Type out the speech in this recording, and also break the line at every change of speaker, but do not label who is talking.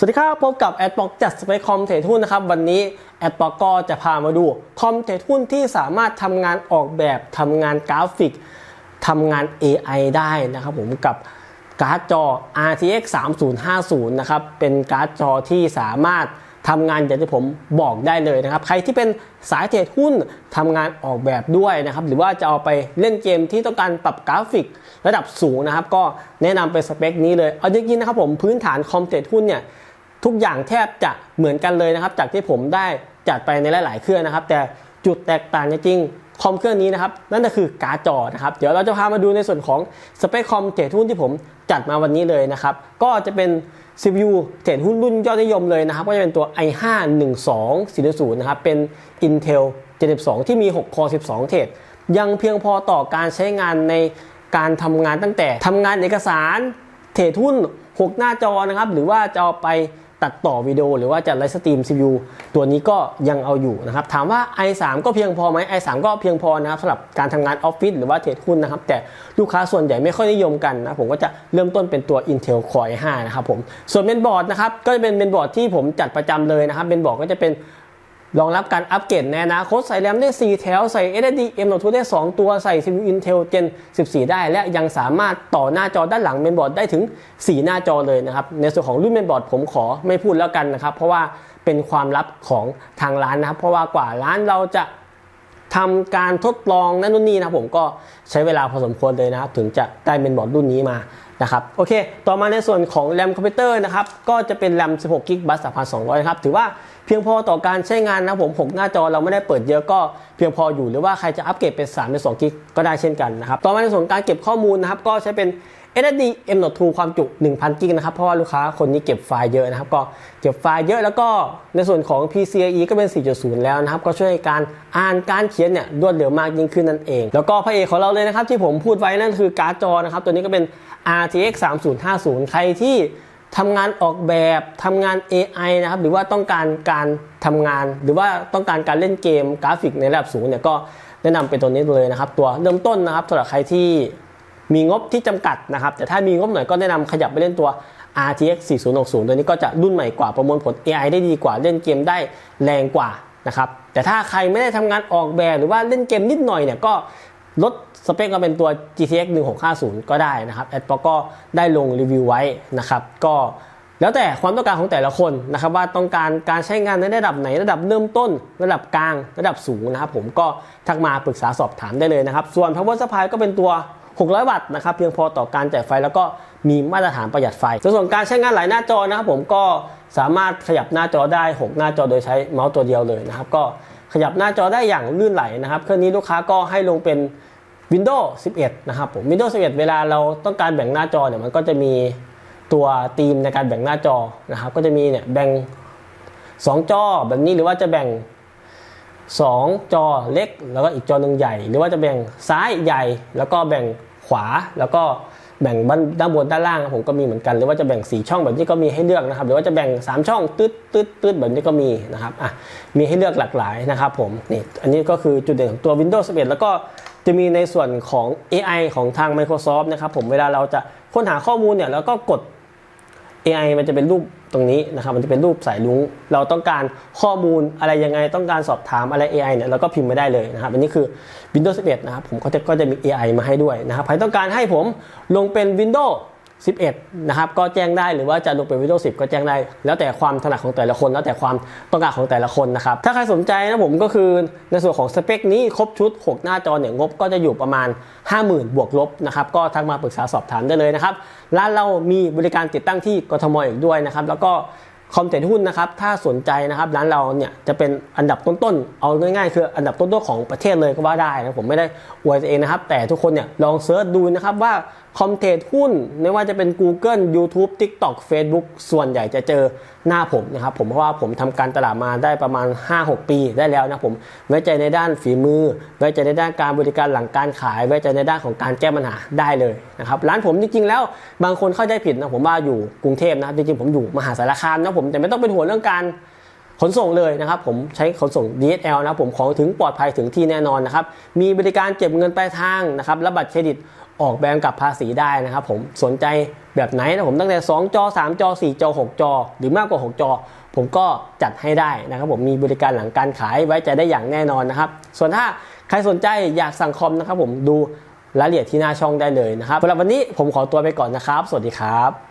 สวัสดีครับพบกับแอดบอกจัดสเปคคอมเทรดหุ้นนะครับ วันนี้แอดบอกก็จะพามาดูคอมเทรดหุ้นที่สามารถทำงานออกแบบทำงานกราฟิกทำงาน AI ได้นะครับผมกับการ์ดจอ RTX 3050 นะครับ เป็นการ์ดจอที่สามารถทำงานอย่างที่ผมบอกได้เลยนะครับ ใครที่เป็นสายเทรดหุ้นทำงานออกแบบด้วยนะครับ หรือว่าจะเอาไปเล่นเกมที่ต้องการปรับกราฟิกระดับสูงนะครับ ก็แนะนำเป็นสเปคนี้เลย เอาจริงๆนะครับผมพื้นฐานคอมเทรดหุ้นเนี่ย ทุกอย่างแทบจะเหมือนกันเลยนะครับ จากที่ผมได้จัดไปในหลาย ๆ เครื่องนะครับ แต่จุดแตกต่างจริงๆคอมเครื่องนี้นะครับ นั่นก็คือการ์ดจอนะครับ เดี๋ยวเราจะพามาดูในส่วนของสเปคคอมเทรดหุ้นที่ผมจัดมาวันนี้เลยนะครับ ก็จะเป็น CPU เทรดหุ้นรุ่นยอดนิยมเลยนะครับ ก็จะเป็นตัว i5 12400นะครับ เป็น Intel 72 ที่มี 6 core 12 เทรดยังเพียงพอต่อการใช้งานในการทำงานตั้งแต่ทำงานเอกสาร เทรดหุ้น 6 หน้าจอนะครับ หรือว่าจะเอาไป ตัดต่อวิดีโอหรือว่าจะไลฟ์สตรีม CPU ตัวนี้ก็ยังเอาอยู่นะครับ ถามว่า i3 ก็เพียงพอไหม i3 ก็เพียงพอนะครับสำหรับการทำงานออฟฟิศหรือว่าเทรดหุ้นนะครับ แต่ลูกค้าส่วนใหญ่ไม่ค่อยนิยมกันนะผมก็จะเริ่มต้นเป็นตัว Intel Core i5 นะครับผมส่วนเมนบอร์ดนะครับก็จะเป็นเมนบอร์ดที่ผมจัดประจำเลยนะครับเมนบอร์ดก็จะเป็น รองรับการอัปเกรดในอนาคตใส่แรมได้ 4 แถว ใส่ SSD M.2 ได้ 2 ตัว ใส่ CPU Intel Gen 14 ได้ และยังสามารถต่อหน้าจอด้านหลังเมนบอร์ดได้ถึง 4 หน้าจอเลยนะครับ ในส่วนของรุ่นเมนบอร์ดผมขอไม่พูดแล้วกันนะครับ เพราะว่าเป็นความลับของทางร้านนะครับ เพราะว่ากว่าร้านเราจะทำการทดลองนั่นนู่นนี่นะผมก็ใช้เวลาพอสมควรเลยนะครับ ถึงจะได้เมนบอร์ดรุ่นนี้มา นะครับโอเค ต่อมาในส่วนของแรมคอมพิวเตอร์นะครับก็จะเป็นแรม16กิกบัส3,200ครับถือว่าเพียงพอต่อการใช้งานนะผม6หน้าจอเราไม่ได้เปิดเยอะก็เพียงพออยู่หรือว่าใครจะอัปเกรดเป็น3เป็น2กิกก็ได้เช่นกันนะครับต่อมาในส่วนการเก็บข้อมูลนะครับก็ใช้เป็น SSD M.2 ความจุ 1,000 g b นะครับ เพราะว่าลูกค้าคนนี้เก็บไฟล์เยอะนะครับ ก็เก็บไฟล์เยอะแล้วก็ในส่วนของ PCIe ก็เป็น 4.0 แล้วนะครับ ก็ช่วยการอ่านการเขียนเนี่ยรวดเร็วมากยิ่งขึ้นนั่นเอง แล้วก็พระเอกของเราเลยนะครับที่ผมพูดไว้นั่นคือการ์ดจอนะครับ ตัวนี้ก็เป็น RTX 3050 ใครที่ทำงานออกแบบทำงาน AI นะครับ หรือว่าต้องการการทำงาน หรือว่าต้องการการเล่นเกมกราฟิกในระดับสูงเนี่ยก็แนะนำเป็นตัวนี้เลยนะครับ ตัวเริ่มต้นนะครับสำหรับใครที่ มีงบที่จำกัดนะครับ แต่ถ้ามีงบหน่อยก็แนะนำขยับไปเล่นตัว RTX 4060 ตัวนี้ก็จะรุ่นใหม่กว่าประมวลผล AI ได้ดีกว่าเล่นเกมได้แรงกว่านะครับแต่ถ้าใครไม่ได้ทำงานออกแบบหรือว่าเล่นเกมนิดหน่อยเนี่ยก็ลดสเปคมาเป็นตัว GTX 1650 ก็ได้นะครับแอดปอก็ได้ลงรีวิวไว้นะครับ ก็แล้วแต่ความต้องการของแต่ละคนนะครับ ว่าต้องการการใช้งานในระดับไหนระดับเริ่มต้น ระดับกลาง ระดับสูงนะครับ ผมก็ทักมาปรึกษาสอบถามได้เลยนะครับ ส่วน power supply ก็เป็นตัว 600 วัตต์นะครับเพียงพอต่อการจ่ายไฟแล้วก็มีมาตรฐานประหยัดไฟ ส่วนการใช้งานหลายหน้าจอนะครับผมก็สามารถขยับหน้าจอได้ 6 หน้าจอโดยใช้เมาส์ตัวเดียวเลยนะครับก็ขยับหน้าจอได้อย่างลื่นไหลนะครับเครื่องนี้ลูกค้าก็ให้ลงเป็น Windows 11 นะครับผม Windows 11 เวลาเราต้องการแบ่งหน้าจอเนี่ยมันก็จะมีตัวธีมในการแบ่งหน้าจอนะครับก็จะมีเนี่ยแบ่ง 2 จอแบบนี้หรือว่าจะแบ่ง 2 จอเล็ก แล้วก็อีกจอหนึ่งใหญ่ หรือว่าจะแบ่งซ้ายใหญ่ แล้วก็แบ่ง ขวา แล้วก็แบ่งด้านบนด้านล่างผมก็มีเหมือนกัน หรือว่าจะแบ่ง 4 ช่องแบบนี้ก็มีให้เลือกนะครับ หรือว่าจะแบ่ง 3 ช่องตืดตืดตืดแบบนี้ก็มีนะครับอะมีให้เลือกหลากหลายนะครับผมนี่อันนี้ก็คือจุดเด่นของตัว Windows 11 แล้วก็จะมีในส่วนของ AI ของทาง Microsoft นะครับผมเวลาเราจะค้นหาข้อมูลเนี่ยแล้วก็กด AI มันจะเป็นรูปตรงนี้นะครับ มันจะเป็นรูปสายลุงเราต้องการข้อมูลอะไรยังไง ต้องการสอบถามอะไร AI เนี่ย เราก็พิมพ์มาได้เลยนะครับ อันนี้คือ Windows 11 นะครับ ผมก็จะก็จะมี AI มาให้ด้วยนะครับ ใครต้องการให้ผมลงเป็น Windows 11 นะครับ ก็แจ้งได้หรือว่าจะลงเป็น Windows 10 ก็แจ้งได้ แล้วแต่ความถนัดของแต่ละคน แล้วแต่ความต้องการของแต่ละคนนะครับ ถ้าใครสนใจนะผมก็คือในส่วนของสเปคนี้ครบชุด 6 หน้าจอเนี่ยงบก็จะอยู่ประมาณ 50,000 บวกลบนะครับ ก็ทักมาปรึกษาสอบถามได้เลยนะครับ ร้านเรามีบริการติดตั้งที่กทมอีกด้วยนะครับ แล้วก็ คอมเทรดหุ้นนะครับ ถ้าสนใจนะครับร้านเราเนี่ยจะเป็นอันดับต้นๆ เอาง่ายๆ คืออันดับต้นๆของประเทศเลยก็ว่าได้นะผมไม่ได้อวยตัวเองนะครับ แต่ทุกคนเนี่ยลองเซิร์ชดูนะครับว่าคอมเทรดหุ้นไม่ว่าจะเป็น Google YouTube TikTok Facebook ส่วนใหญ่จะเจอหน้าผมนะครับผมเพราะว่าผมทำการตลาดมาได้ประมาณ 5-6 ปีได้แล้วนะผมไว้ใจในด้านฝีมือ ไว้ใจในด้านการบริการหลังการขาย ไว้ใจในด้านของการแก้ปัญหาได้เลยนะครับร้านผมจริงๆแล้วบางคนเข้าใจผิดนะผมว่าอยู่กรุงเทพนะจริงๆผมอยู่มหาสารคามนะผมแต่ไม่ต้องเป็นห่วงเรื่องการขนส่งเลยนะครับ ผมใช้ขนส่ง DSL นะผมของถึงปลอดภัยถึงที่แน่นอนนะครับ มีบริการเก็บเงินปลายทางนะครับและบัตรเครดิตออกแบบกับภาษีได้นะครับ ผมสนใจแบบไหนนะผมตั้งแต่ 2 จอ 3 จอ 4 จอ 6 จอ หรือมากกว่า 6 จอ ผมก็จัดให้ได้นะครับ ผมมีบริการหลังการขายไว้ใจได้อย่างแน่นอนนะครับ ส่วนถ้าใครสนใจอยากสั่งคอมนะครับ ผมดูรายละเอียดที่หน้าช่องได้เลยนะครับสำหรับวันนี้ผมขอตัวไปก่อนนะครับ สวัสดีครับ